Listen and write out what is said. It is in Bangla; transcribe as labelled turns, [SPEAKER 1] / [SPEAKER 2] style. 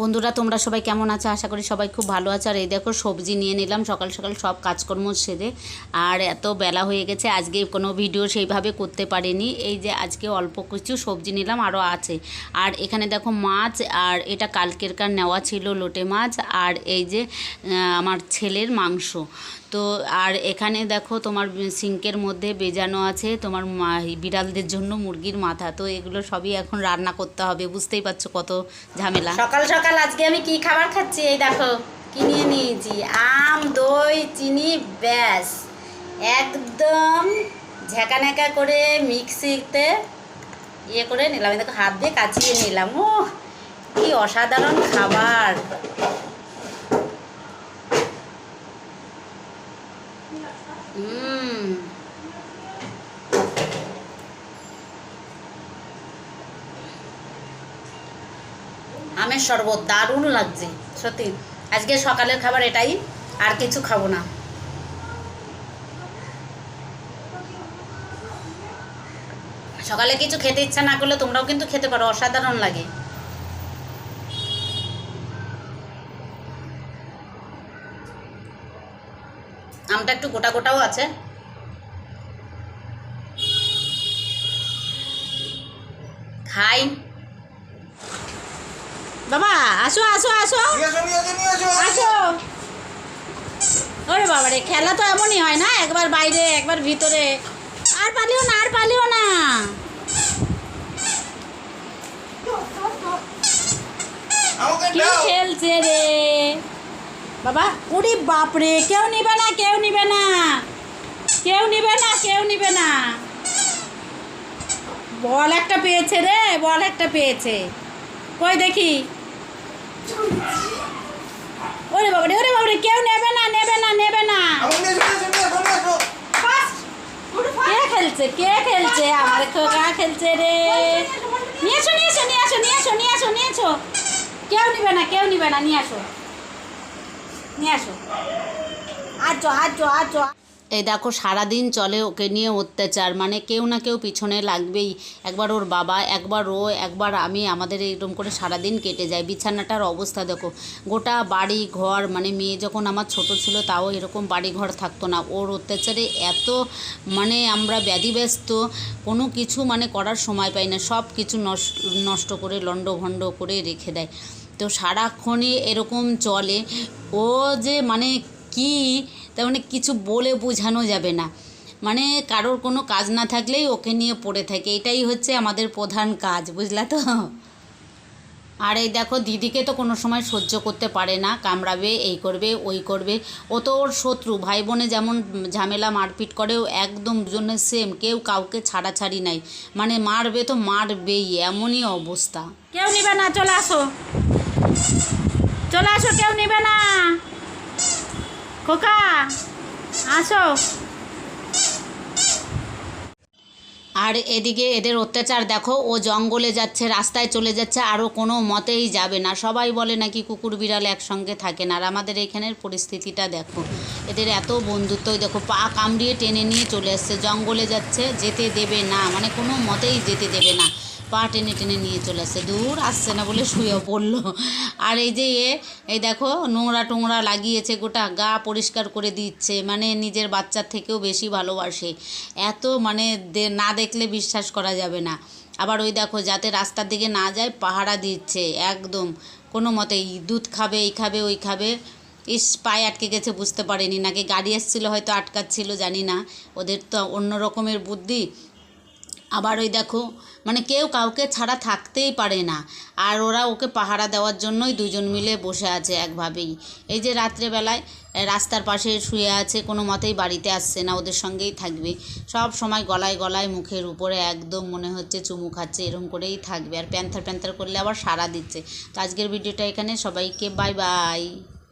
[SPEAKER 1] বন্ধুরা, তোমরা সবাই কেমন আছো? আশা করি সবাই খুব ভালো আছো। আর এই দেখো, সবজি নিয়ে নিলাম। সকাল সকাল সব কাজকর্ম সেরে। আর এত বেলা হয়ে গেছে, আজকে কোনো ভিডিও সেইভাবে করতে পারিনি। এই যে আজকে অল্প কিছু সবজি নিলাম, আরও আছে। আর এখানে দেখো মাছ, আর এটা কালকেরকার নেওয়া ছিল লোটে মাছ। আর এই যে আমার ছেলের মাংস। তো, আর এখানে দেখো তোমার সিঙ্কের মধ্যে বেজানো আছে তোমার বিড়ালদের জন্য মুরগির মাথা। তো এগুলো সবই এখন রান্না করতে হবে। বুঝতেই পারছ কত ঝামেলা।
[SPEAKER 2] সকাল সকাল আজকে আমি কি খাবার খাচ্ছি? এই দেখো কিনে নিয়েছি? আম, দই, চিনি, ব্যাস। একদম ঝেঁকা ন্যাকা করে মিক্সিতে ইয়ে করে নিলাম। দেখো, হাত দিয়ে কাচিয়ে নিলাম। ও কি অসাধারণ খাবার। হুম আমের শরবত, দারুণ লাগছে, সত্যি। আজকে সকালের খাবার এটাই, আর কিছু খাব না। সকালে কিছু খেতে ইচ্ছা না করলে তোমরাও কিন্তু খেতে পারো, অসাধারণ লাগে। আমটা একটু গোটা গোটাও আছে। খাই। বাবা আসো আসো আসো।
[SPEAKER 3] আসো,
[SPEAKER 2] ওরে বাবা রে খেলা তো এমনই হয় না একবার বাইরে একবার ভিতরে। আর পালিও না আর পালিও না। কি খেলছে রে? বাবা উড়ি বাপরে কেউ নিবে না কেউ নিবে না। কেউ নিবে না কেউ নিবে না। বল একটা পেয়েছে রে বল একটা পেয়েছে। কই দেখি? ওরে বাবারে ওরে বাবারে কেউ নেবে না নেবে না নেবে না। কে খেলছে কে খেলছে? আমার খোকা খেলছে রে। নিয়ে এসো নিয়ে এসো নিয়ে আসো নিয়ে কেউ নিবে না কেউ নিবে না নিয়ে আসো। নিয়ে আসো। আজো আজো আজো।
[SPEAKER 1] এই দেখো, সারাদিন চলে ওকে নিয়ে অত্যাচার। মানে কেউ না কেউ পিছনে লাগবেই। একবার ওর বাবা, একবার ও, একবার আমি, আমাদের এইরকম করে সারাদিন কেটে যায়। বিছানাটার অবস্থা দেখো। গোটা বাড়ি ঘর মানে মেয়ে যখন আমার ছোট ছিল, তাও এরকম বাড়ি ঘর থাকতো না। ওর অত্যাচারে এত মানে আমরা ব্যাধিব্যস্ত, কোনো কিছু মানে করার সময় পাই না। সব কিছু নষ্ট করে, লণ্ডভণ্ড করে রেখে দেয়। তো সারাক্ষণই এরকম চলে। ও যে মানে কি? তার মানে কিছু বলে বোঝানো যাবে না। মানে কারোর কোনো কাজ না থাকলেই ওকে নিয়ে পড়ে থাকে। এটাই হচ্ছে আমাদের প্রধান কাজ, বুঝলা তো? আর এই দেখো, দিদিকে তো কোনো সময় সহ্য করতে পারে না। কামড়াবে, এই করবে, ওই করবে। ও তো ওর শত্রু। ভাই বোনে যেমন ঝামেলা, মারপিট করে, ও একদম দুজনের সেম কেউ কাউকে ছাড়াছাড়ি নাই। মানে মারবে তো মারবেই, এমনই অবস্থা।
[SPEAKER 2] কেউ নিবে না, চলে আসো। চলে আসো, কেউ নিবে না। খোকা, আসো।
[SPEAKER 1] আর এদিকে এদের অত্যাচার, দেখো, ও জঙ্গলে যাচ্ছে, রাস্তায় চলে যাচ্ছে আরও কোনো মতেই যাবে না। সবাই বলে নাকি কুকুর বিড়াল একসঙ্গে থাকে না। আর আমাদের এখানের পরিস্থিতিটা দেখো, এদের এত বন্ধুত্ব দেখো, পা কামড়িয়ে টেনে নিয়ে চলে আসছে জঙ্গলে যাচ্ছে, যেতে দেবে না মানে কোনো মতেই যেতে দেবে না। পা টেনে টেনে নিয়ে চলে আসছে দূর আসছে না বলে শুয়েও পড়ল। আর এই যে এ, এই দেখো, নোংরা টোংরা লাগিয়েছে গোটা, গা পরিষ্কার করে দিচ্ছে। মানে নিজের বাচ্চার থেকেও বেশি ভালোবাসে। এত মানে না দেখলে বিশ্বাস করা যাবে না। আবার ওই দেখো, যাতে রাস্তার দিকে না যায়, পাহারা দিচ্ছে। একদম কোনো মতেই দুধ খাবে, এই খাবে, ওই খাবে। ইস, পায়ে আটকে গেছে, বুঝতে পারেনি। নাকি গাড়ি এসেছিল, হয়তো আটকাচ্ছিল, জানি না। ওদের তো অন্য রকমের বুদ্ধি। আবার ওই দেখো মানে কেউ কাউকে ছাড়া থাকতেই পারে না। আর ওরা ওকে পাহারা দেওয়ার জন্যই দুজন মিলে বসে আছে একভাবেই। এই যে রাত্রেবেলায় রাস্তার পাশে শুয়ে আছে, কোনো মতেই বাড়িতে আসছে না, ওদের সঙ্গেই থাকবে। সব সময় গলায় গলায় মুখের উপরে একদম মনে হচ্ছে চুমু খাচ্ছে এরকম করেই থাকবে। আর প্যান্থার প্যান্থার করলে আবার সাড়া দিচ্ছে। তো আজকের ভিডিওটা এখানে, সবাইকে বাই বাই।